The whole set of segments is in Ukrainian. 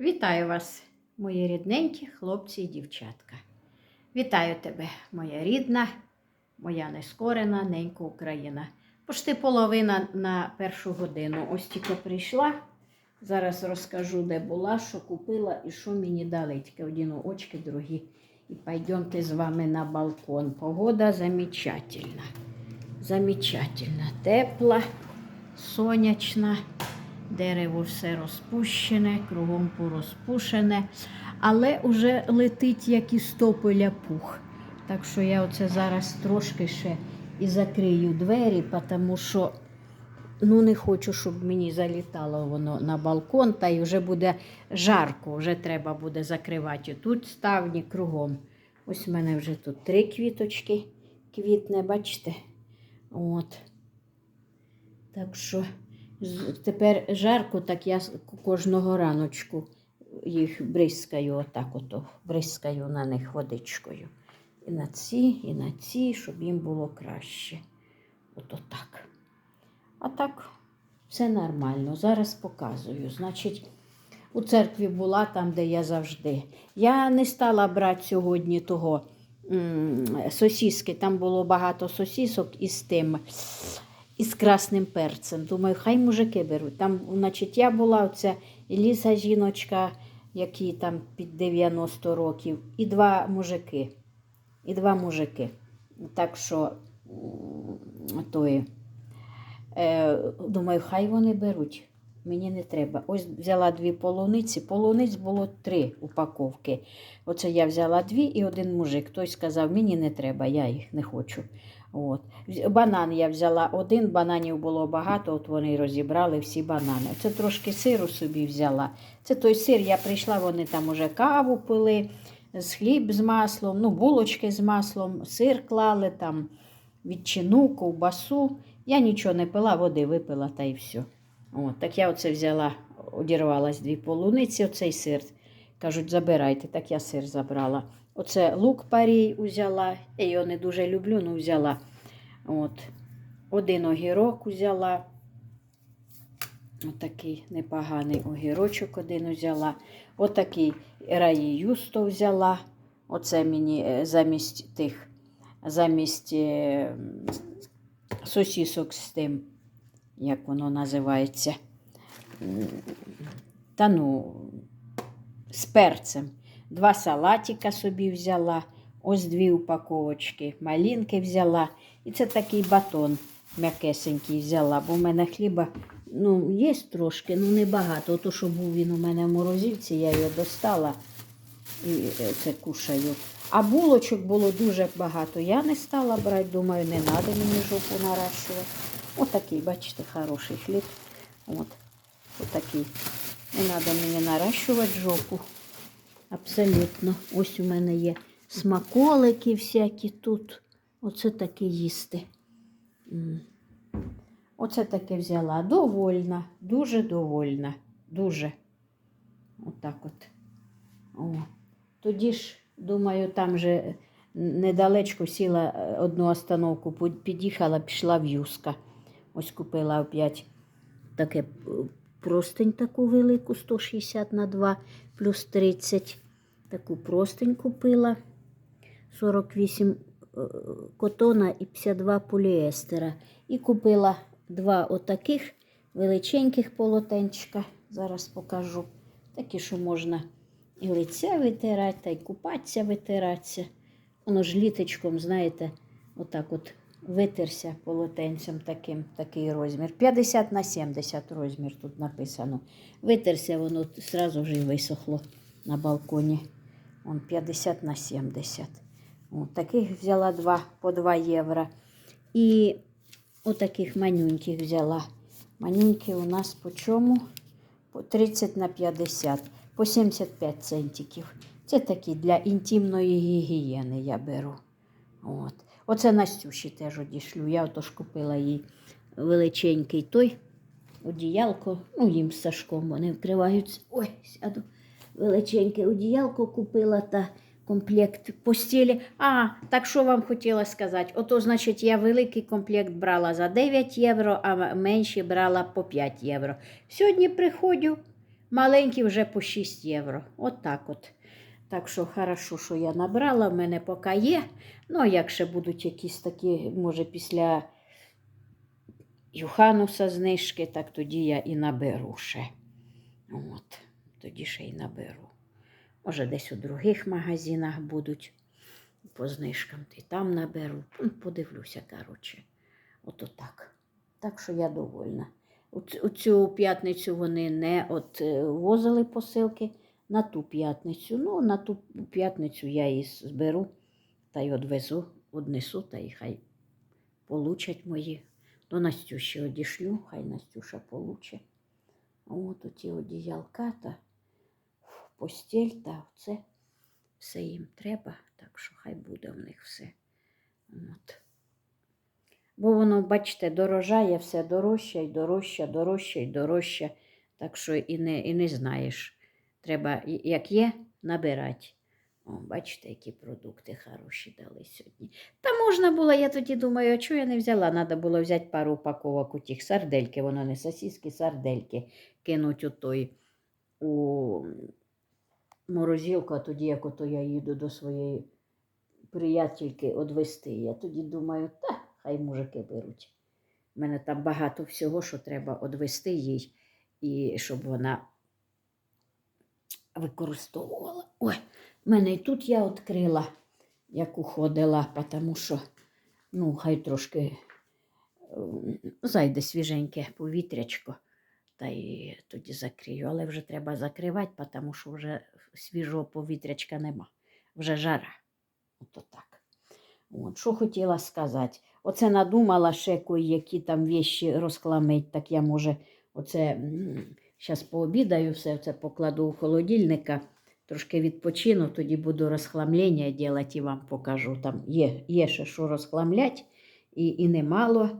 Вітаю вас, мої рідненькі хлопці і дівчатка. Вітаю тебе, моя рідна, моя нескорена ненька Україна. Пошти половина на першу годину. Ось тільки прийшла. Зараз розкажу, де була, що купила і що мені дали. Тільки одні очки, другі. І пойдемте з вами на балкон. Погода замечательна. Замечательна. Тепла, сонячна. Дерево все розпущене, кругом порозпушене, але вже летить, як із тополя пух. Так що я оце зараз трошки ще і закрию двері, тому що ну, не хочу, щоб мені залітало воно на балкон, та й вже буде жарко, вже треба буде закривати. Тут ставні кругом. Ось в мене вже тут три квіточки квітне, бачите? От. Так що. Тепер жарко, так я кожного раночку їх бризкаю, отак ото, бризкаю на них водичкою. І на ці, і на ці, щоб їм було краще. Ото так. А так, все нормально. Зараз показую. Значить, у церкві була там, де я завжди. Я не стала брати сьогодні того сосіски. Там було багато сосісок із тим із красним перцем. Думаю, хай мужики беруть. Там, значить, я була оця Еліза жіночка, якій там під 90 років, і два мужики. І два мужики. Так що тої, е, думаю, хай вони беруть. Мені не треба. Ось взяла дві полуниці. Полуниць було три упаковки. Оце я взяла дві і один мужик. Той сказав, мені не треба, я їх не хочу. От. Банан я взяла один, бананів було багато, от вони розібрали всі банани. Це трошки сиру собі взяла. Це той сир, я прийшла, вони там уже каву пили, з хліб з маслом, ну, булочки з маслом, сир клали, там, відчину, ковбасу. Я нічого не пила, води випила та й все. От, так я оце взяла, одірвалась дві полуниці, оцей сир. Кажуть, забирайте, так я сир забрала. Оце лук парій узяла. Я його не дуже люблю, ну взяла. От. Один огірок взяла. Отакий непоганий огірочок один взяла. Отакий раї юсто взяла. Оце мені е, замість тих, замість е, сосісок з тим, як воно називається. Та ну, з перцем. Два салатика собі взяла, ось дві упаковочки, малинки взяла. І це такий батон м'якесенький взяла, бо в мене хліба ну, є трошки, ну небагато. Ото, що був він у мене в морозильці, я його достала і е, це кушаю. А булочок було дуже багато. Я не стала брати, думаю, не треба мені жопу наращувати. Отакий, бачите, хороший хліб. От, отакий. Не треба мені наращувати жопу. Абсолютно. Ось у мене є смаколики всякі тут. Оце таке їсти. Оце таке взяла. Довольна, дуже довольна. Дуже. Отак от. О. Тоді ж, думаю, там же недалечко сіла е, одну остановку, під'їхала, пішла в Юска. Ось купила опять таке е, простень таку велику, 160 на 2 плюс 30. Таку простень купила. 48 е, котона і 52 поліестера. І купила два отаких величеньких полотенчика. Зараз покажу. Такі, що можна і лице витирати, та й купатися витиратися. Воно ж літочком, знаєте, отак от витерся полотенцем таким, такий розмір. 50 на 70 розмір тут написано. Витерся, воно одразу вже висохло на балконі. Он 50 на 70. От, таких взяла два, по 2 євро. І отаких манюньких взяла. Манюньки у нас по чому? По 30 на 50, по 75 центиків. Це такі для інтимної гігієни я беру. От. Оце Настюші теж одішлю. Я отож купила їй величенький той одіялко. Ну, їм з Сашком вони вкриваються. Ой, сяду. Величеньке одіялко купила та комплект постілі. А, так що вам хотіла сказати? Ото, значить, я великий комплект брала за 9 євро, а менші брала по 5 євро. Сьогодні приходжу, маленькі вже по 6 євро. От так от. Так що хорошо, що я набрала, в мене поки є. Ну, а як будуть якісь такі, може, після Юхануса знижки, так тоді я і наберу ще. От, тоді ще й наберу. Може, десь у других магазинах будуть по знижкам, і там наберу. Ну, Подивлюся, коротше. Ото так. Так що я довольна. У цю п'ятницю вони не от е, возили посилки на ту п'ятницю. Ну, на ту п'ятницю я її зберу та й одвезу, однесу, та й хай получать мої. До Настюші одішлю, хай Настюша получе. От оті одіялка та постіль та це все їм треба, так що хай буде в них все. От. Бо воно, бачите, дорожає все дорожче і дорожче, дорожче і дорожче. Так що і не, і не знаєш. Треба, як є, набирати. О, бачите, які продукти хороші дали сьогодні. Та можна було, я тоді думаю, а чого я не взяла? Треба було взяти пару упаковок у тих сардельки, воно не сосиски, сардельки, кинуть у той у морозилку, а тоді, як ото я їду до своєї приятельки одвести. Я тоді думаю, та хай мужики беруть. У мене там багато всього, що треба одвести їй, і щоб вона використовувала. Ой, в мене і тут я відкрила, як уходила, тому що, ну, хай трошки ем, зайде свіженьке повітрячко, та й тоді закрию. Але вже треба закривати, тому що вже свіжого повітрячка нема. Вже жара. Ото так. От, що хотіла сказати. Оце надумала ще які там вещі розкламить, так я може оце зараз пообідаю, все це покладу у холодильника, трошки відпочину, тоді буду розхламлення робити і вам покажу. Там є, є ще що розхламлять, і, і немало.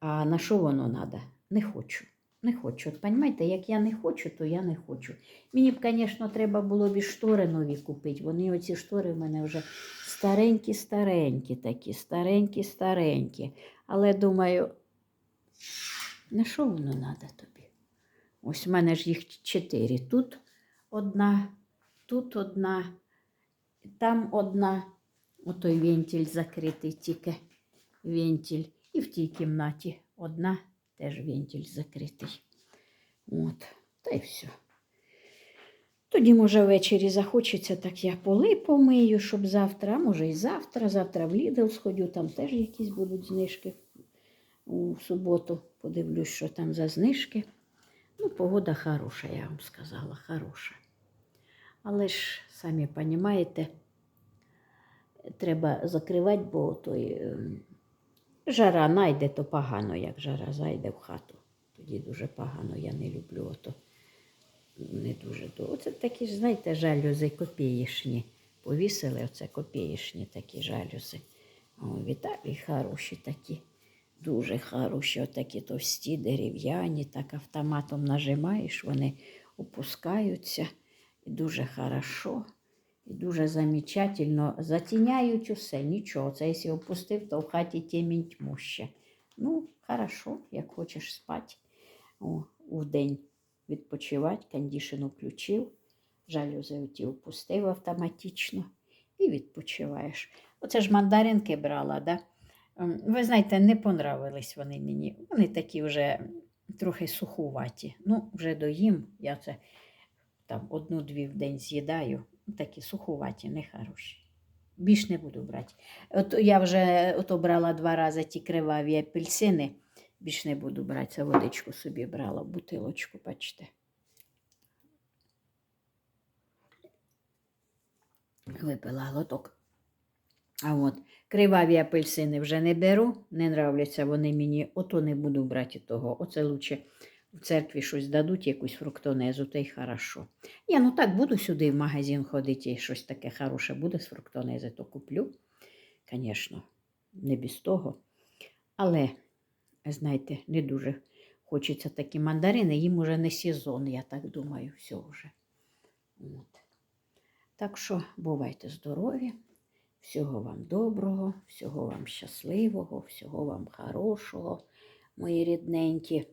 А на що воно треба? Не хочу. Не хочу. От, Понімаєте, як я не хочу, то я не хочу. Мені б, звісно, треба було б і штори нові купити. Вони оці штори в мене вже старенькі-старенькі такі, старенькі-старенькі. Але думаю, на що воно треба тобі? Ось в мене ж їх чотири. Тут одна, тут одна, там одна. Отой вентиль закритий тільки вентиль. І в тій кімнаті одна теж вентиль закритий. От, та й все. Тоді, може, ввечері захочеться, так я поли помию, щоб завтра, а може і завтра, завтра в Лідл сходю, там теж якісь будуть знижки у суботу. Подивлюсь, що там за знижки. Погода хороша, я вам сказала, хороша. Але ж, самі розумієте, треба закривати, бо той ем, жара найде, то погано, як жара зайде в хату. Тоді дуже погано, я не люблю ото не дуже довго. Оце такі ж, знаєте, жалюзи копієшні. Повісили оце копієшні такі жалюзи. О, Віталій хороші такі, дуже хороші, отакі товсті, дерев'яні, так автоматом нажимаєш, вони опускаються. І дуже хорошо, і дуже замечательно. Затіняють усе, нічого. Це якщо опустив, то в хаті темінь тьмуща. Ну, хорошо, як хочеш спати. О, вдень відпочивати, кондішн включив, жалюзи опустив автоматично і відпочиваєш. Оце ж мандаринки брала, да? Ем, Ви знаєте, не понравились вони мені. Вони такі вже трохи сухуваті. Ну, вже доїм, я це там одну-дві в день з'їдаю. Такі сухуваті, нехороші. Більш не буду брати. От я вже ото брала два рази ті криваві апельсини. Більш не буду брати, це водичку собі брала, бутилочку, бачите. Випила глоток. А от криваві апельсини вже не беру, не нравляться вони мені, ото не буду брати того. Оце лучше в церкві щось дадуть, якусь фруктонезу, та й хорошо. Я ну так буду сюди в магазин ходити, і щось таке хороше буде з фруктонези, то куплю. Звісно, не без того. Але знаєте, не дуже хочеться такі мандарини, їм уже не сезон, я так думаю, все вже. От. Так що бувайте здорові, всього вам доброго, всього вам щасливого, всього вам хорошого, мої рідненькі.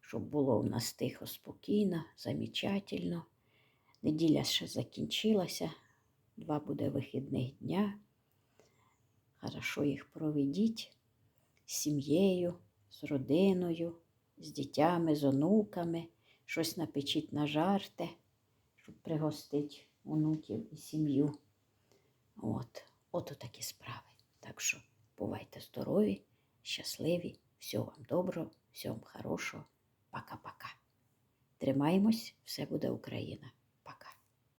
щоб було у нас тихо, спокійно, замечательно. Неділя ще закінчилася, два буде вихідних дня. Хорошо їх проведіть з сім'єю, з родиною, з дітями, з онуками. Щось напечіть нажарте, щоб пригостити онуків і сім'ю. От, от такі справи. Так що бувайте здорові, щасливі, всього вам доброго, всього вам хорошого. Пока-пока. Тримаємось, все буде Україна.